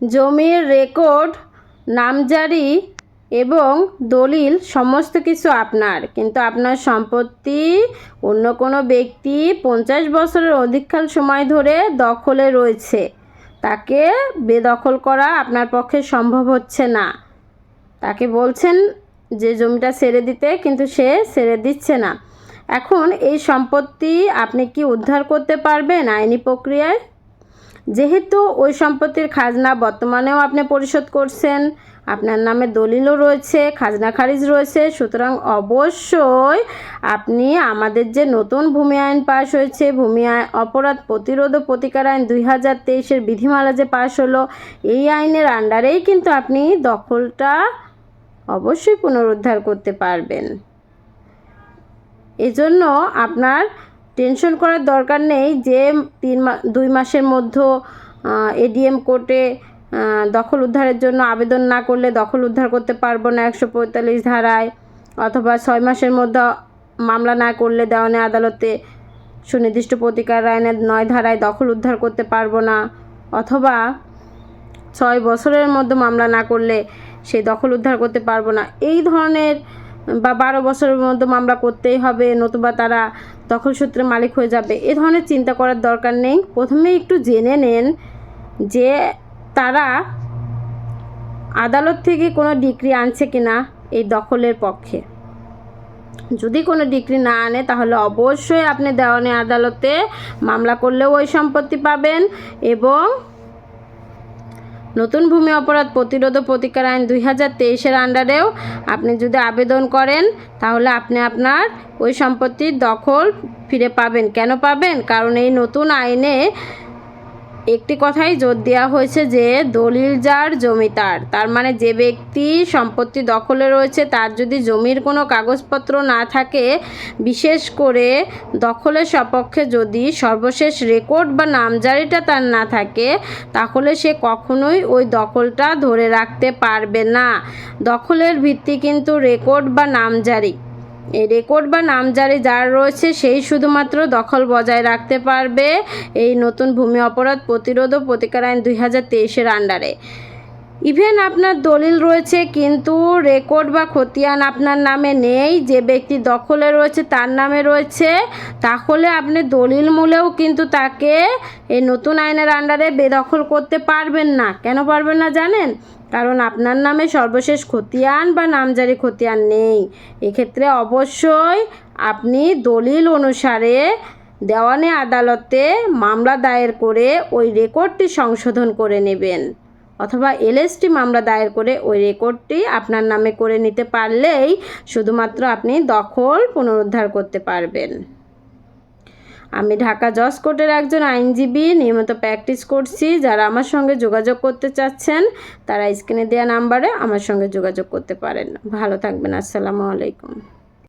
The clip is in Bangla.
জমির রেকর্ড নামজারি এবং দলিল সমস্ত কিছু আপনার। কিন্তু আপনার সম্পত্তি অন্য কোনো ব্যক্তি পঞ্চাশ বছরের অধিককাল সময় ধরে দখলে রয়েছে। তাকে বেদখল করা আপনার পক্ষে সম্ভব হচ্ছে না। তাকে বলছেন যে জমিটা ছেড়ে দিতে, কিন্তু সে ছেড়ে দিচ্ছে না। এখন এই সম্পত্তি আপনি কি উদ্ধার করতে পারবেন আইনি প্রক্রিয়ায়? যেহেতু ওই সম্পত্তির খাজনা বর্তমানেও আপনি পরিশোধ করছেন, আপনার নামে দলিলও রয়েছে, খাজনা খারিজ রয়েছে, সুতরাং অবশ্যই আপনি আমাদের যে নতুন ভূমি আইন পাশ হয়েছে, ভূমি অপরাধ প্রতিরোধ ও প্রতিকার আইন দুই হাজার তেইশের বিধিমালা যে পাশ হলো, এই আইনের আন্ডারেই কিন্তু আপনি দখলটা অবশ্যই পুনরুদ্ধার করতে পারবেন। এজন্য আপনার টেনশন করার দরকার নেই যে তিন দুই মাসের মধ্যে এডিএম কোর্টে দখল উদ্ধারের জন্য আবেদন না করলে দখল উদ্ধার করতে পারব না একশো পঁয়তাল্লিশ ধারায়, অথবা ছয় মাসের মধ্যে মামলা না করলে দেওয়ানি আদালতে সুনির্দিষ্ট প্রতিকার আইনের নয় ধারায় দখল উদ্ধার করতে পারব না, অথবা ছয় বছরের মধ্যে মামলা না করলে সেই দখল উদ্ধার করতে পারব না। এই ধরনের বা বারো বছরের মধ্যে মামলা করতেই হবে, নতুবা তারা দখল সূত্রে মালিক হয়ে যাবে। এ ধরনের চিন্তা করার দরকার নেই। প্রথমে একটু জেনে নেন যে তারা আদালত থেকে কোনো ডিগ্রি আনছে কিনা এই দখলের পক্ষে। যদি কোনো ডিগ্রি না আনে, তাহলে অবশ্যই আপনি দেওয়ানি আদালতে মামলা করলেও ওই সম্পত্তি পাবেন এবং নতুন ভূমি অপরাধ প্রতিরোধ ও প্রতিকার আইন দুই হাজার তেইশের আন্ডারেও আপনি যদি আবেদন করেন, তাহলে আপনি আপনার ওই সম্পত্তির দখল ফিরে পাবেন। কেন পাবেন? কারণ এই নতুন আইনে একটি কথাই জোর দেওয়া হয়েছে যে, দলিল যার জমি তার। তার মানে যে ব্যক্তি সম্পত্তি দখলে রয়েছে, তার যদি জমির কোনো কাগজপত্র না থাকে, বিশেষ করে দখলের সপক্ষে যদি সর্বশেষ রেকর্ড বা নামজারিটা তার না থাকে, তাহলে সে কখনোই ওই দখলটা ধরে রাখতে পারবে না। দখলের ভিত্তি কিন্তু রেকর্ড বা নামজারি। এই রেকর্ড বা নামজারি যার রয়েছে, সেই শুধুমাত্র দখল বজায় রাখতে পারবে এই নতুন ভূমি অপরাধ প্রতিরোধ ও প্রতিকার আইন দুই হাজার তেইশের আন্ডারে ইভেন আপনার দলিল রয়েছে, কিন্তু রেকর্ড বা খতিয়ান আপনার নামে নেই, যে ব্যক্তি দখলে রয়েছে তার নামে রয়েছে, তাহলে আপনি দলিল মূলেও কিন্তু তাকে এই নতুন আইনের আন্ডারে বেদখল করতে পারবেন না। কেন পারবেন না জানেন? কারণ আপনার নামে সর্বশেষ খতিয়ান বা নামজারি খতিয়ান নেই। এক্ষেত্রে অবশ্যই আপনি দলিল অনুসারে দেওয়ানি আদালতে মামলা দায়ের করে ওই রেকর্ডটি সংশোধন করে নেবেন। অথবা এলএসটি মামলা দায়ের করে ওই রেকর্ডটি আপনার নামে করে নিতে পারলেই শুধুমাত্র আপনি দখল পুনরুদ্ধার করতে পারবেন। আমি ঢাকা জজ কোর্টের একজন আইনজীবী, নিয়মিত প্র্যাকটিস করছি। যারা আমার সঙ্গে যোগাযোগ করতে চাচ্ছেন, তারা স্ক্রিনে দেওয়া নাম্বারে আমার সঙ্গে যোগাযোগ করতে পারেন। ভালো থাকবেন, আসসালামু আলাইকুম।